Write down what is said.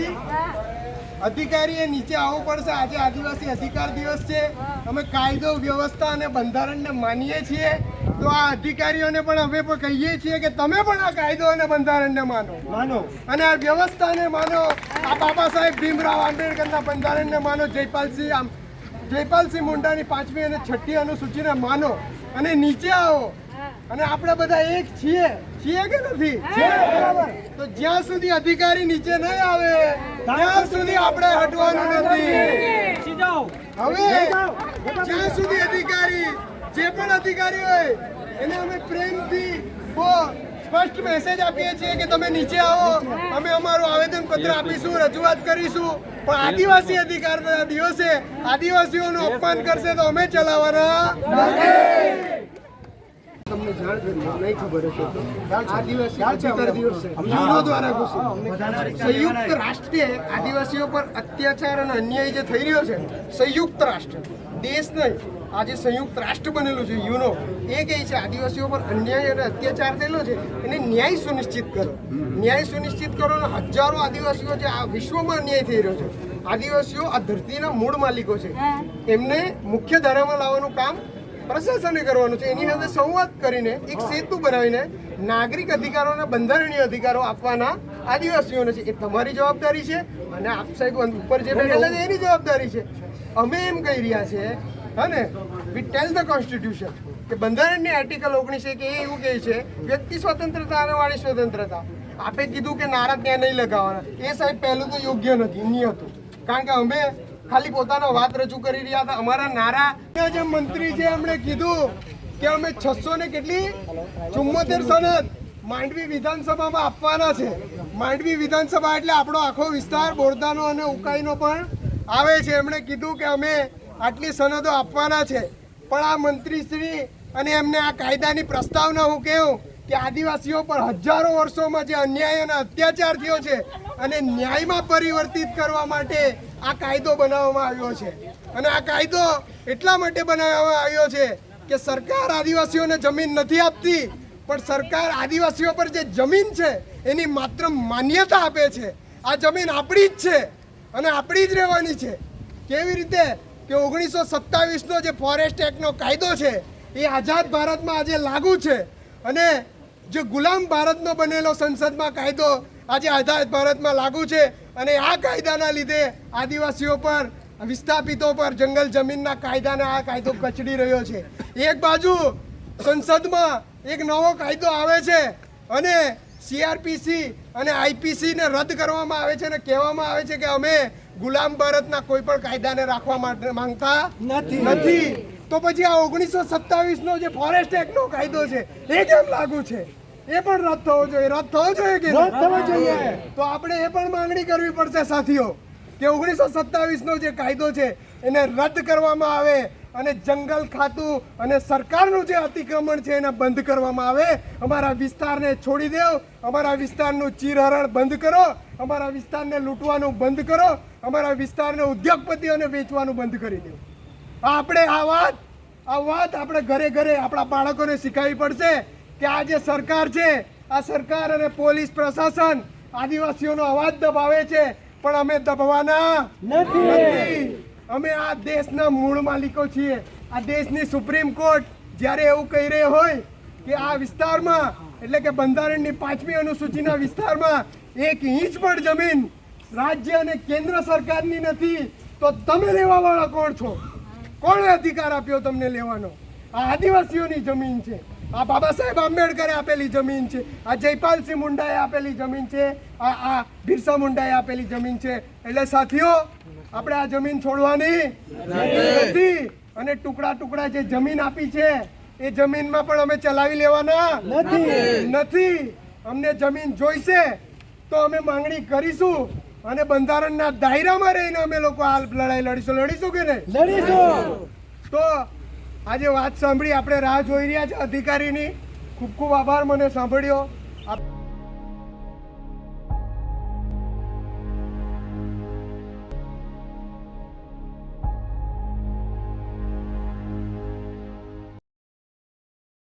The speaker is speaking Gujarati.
નથી. અધિકારીએ નીચે આવવું પડશે. આજે આદિવાસી અધિકાર દિવસ છે. અમે કાયદો વ્યવસ્થા અને બંધારણને માનીએ છીએ. તો આ અધિકારીઓને પણ અમે પણ કહીએ છીએ કે તમે પણ આ કાયદો અને બંધારણને માનો. માનો. અને આ વ્યવસ્થાને માનો. આ બાબા સાહેબ ભીમરાવ આંબેડકરના બંધારણને માનો. જયપાલસિંહ જયપાલસિંહ મુંડાની પાંચમી અને છઠ્ઠી અનુસૂચિને માનો. અને નીચે આવો. અને આપણે બધા એક છીએ. છીએ કે નથી? બરાબર. તો જ્યાં સુધી અધિકારી નીચે નહીં આવે ત્યાં સુધી આપણે હટવાનું નથી. હવે જ્યાં સુધી અધિકારી જે પણ અધિકારી હોય એને અમે પ્રેમથી બહુ સ્પષ્ટ મેસેજ આપીએ છીએ કે તમે નીચે આવો. અમે અમારું આવેદન પત્ર આપીશું રજૂઆત કરીશું. પણ આદિવાસી અધિકાર દિવસે આદિવાસીઓનું અપમાન કરશે તો અમે ચલાવવાના નહીં ખબર હશે આદિવાસી અધિકાર દિવસ યુનો દ્વારા ઘોષિત સંયુક્ત રાષ્ટ્રે આદિવાસીઓ પર અત્યાચાર અને અન્યાય જે થઈ રહ્યો છે સંયુક્ત રાષ્ટ્ર. દેશ નહીં આજે સંયુક્ત રાષ્ટ્ર બનેલું છે યુનો. એ કહે છે આદિવાસીઓ પર અન્યાય અને અત્યાચાર થયેલો છે એને ન્યાય સુનિશ્ચિત કરો. ન્યાય સુનિશ્ચિત કરો અને હજારો આદિવાસીઓ જે આ વિશ્વમાં અન્યાય થઈ રહ્યો છે આદિવાસીઓ આ ધરતીના મૂળ માલિકો છે. એમને મુખ્ય ધારામાં લાવવાનું કામ પ્રશાસને કરવાનું છે. એની સાથે સંવાદ કરીને એક સેતુ બનાવીને નાગરિક અધિકારોના બંધારણીય અધિકારો આપવાના આદિવાસીઓને છે. એ તમારી જવાબદારી છે અને આપ સાહેબ ઉપર જે બેઠેલા છે એની જવાબદારી છે. અમે એમ કહી રહ્યા છે હને વી ટેલ ધ કોન્સ્ટિટ્યુશન કે બંધારણની આર્ટિકલ ઓગણીસ કે એ એવું કહે છે, વ્યક્તિ સ્વતંત્રતા અને વાણી સ્વતંત્રતા. આપે કીધું કે નારા ત્યાં નહીં લગાવવાના. એ સાહેબ પહેલું તો યોગ્ય નથી નહીં હતું કારણ કે અમે ખાલી પોતાનો વાત રજૂ કરી રહ્યા હતા. અમારા નારા જે મંત્રી છે એમણે કીધું કે અમે છસો ને કેટલી? ચુમ્મોતેર સનદ માંડવી વિધાનસભામાં આપવાના છે. માંડવી વિધાનસભા એટલે આપણો આખો વિસ્તાર બોરદાનો અને ઉકાઈનો પણ આવે છે. એમણે કીધું કે અમે આટલી સનદો આપવાના છે. પણ આ મંત્રીશ્રી અને એમને આ કાયદાની પ્રસ્તાવના હું કહું કે આદિવાસીઓ પર હજારો વર્ષોમાં જે અન્યાય અને અત્યાચાર થયો છે અને ન્યાયમાં પરિવર્તિત કરવા માટે આ કાયદો બનાવવામાં આવ્યો છે. અને આ કાયદો એટલા માટે બનાવવામાં આવ્યો છે કે સરકાર આદિવાસીઓને જમીન નથી આપતી, પણ સરકાર આદિવાસીઓ પર જે જમીન છે એની માત્ર માન્યતા આપે છે. આ જમીન આપણી જ છે અને આપણી જ રહેવાની છે. કેવી રીતે કે ઓગણીસો સત્તાવીસનો જે ફોરેસ્ટ એક્ટનો કાયદો છે એ આઝાદ ભારતમાં આજે લાગુ છે અને જે ગુલામ ભારતનો બનેલો સંસદમાં કાયદો આજે આઝાદ ભારતમાં લાગુ છે અને આ કાયદાના લીધે આદિવાસીઓ પર વિસ્થાપિતો પર જંગલ જમીનના કાયદાને આ કાયદો કચડી રહ્યો છે. એક બાજુ સંસદમાં એક નવો કાયદો આવે છે અને સીઆરપીસી અને આઈપીસીને રદ કરવામાં આવે છે અને કહેવામાં આવે છે કે અમે ગુલામ ભારતના કોઈ પણ કાયદાને રાખવા માટે માંગતા નથી. નથી. તો પછી આ ઓગણીસો સત્તાવીસનો જે ફોરેસ્ટ એક્ટ નો કાયદો છે એ કેમ લાગુ છે? એ પણ રદ થવો જોઈએ. રદ થવો જોઈએ કે રદ થવો જોઈએ. તો આપણે એ પણ માંગણી કરવી પડશે સાથીઓ કે ઓગણીસો સત્તાવીસનો જે કાયદો છે એને રદ કરવામાં આવે અને જંગલ ખાતું અને સરકારનું જે અતિક્રમણ છે એને બંધ કરવામાં આવે. અમારા વિસ્તારને છોડી દેવ અમારા વિસ્તારનું ચીરહરણ બંધ કરો. અમારા વિસ્તારને લૂંટવાનું બંધ કરો. અમારા વિસ્તારને ઉદ્યોગપતિઓને વેચવાનું બંધ કરી દેવું આપણે આ વાત આ વાત આપણે ઘરે ઘરે આપણા બાળકોને શીખવવી પડશે કે આ જે સરકાર છે આ સરકાર અને પોલીસ પ્રશાસન આદિવાસીઓનો અવાજ દબાવે છે પણ અમે દબવાના નથી. અમે આ દેશના મૂળ માલિકો છીએ. આ દેશની સુપ્રીમ કોર્ટ જ્યારે એવું કહી રહી હોય કે આ વિસ્તારમાં એટલે કે બંધારણની પાંચમી અનુસૂચિના વિસ્તારમાં એક ઇંચ પણ જમીન રાજ્ય અને કેન્દ્ર સરકારની નથી તો તમે રહેવાવાળા કોણ છો? કોણે અધિકાર આપ્યો તમને લેવાનો? આ આદિવાસીઓની જમીન છે. આ બાબા સાહેબ આંબેડકરે આપેલી જમીન છે. આ જયપાલસિંહ મુંડાએ આપેલી જમીન છે. આ આ બિરસા મુંડાએ આપેલી જમીન છે. એટલે સાથીઓ આપણે આ જમીન છોડવાની નથી. અને ટુકડા ટુકડા જે જમીન આપી છે એ જમીનમાં પણ અમે ચલાવી લેવાના નથી. નથી. અમને જમીન જોઈશે તો અમે માંગણી કરીશું અને બંધારણના દાયરામાં રહીને અમે લોકો આ લડાઈ લડીશું. લડીશું કે નહીં? લડીશું. તો આજે વાત સાંભળી આપણે રાહ જોઈ રહ્યા છે અધિકારીની. ખૂબ ખૂબ આભાર મને સાંભળ્યો.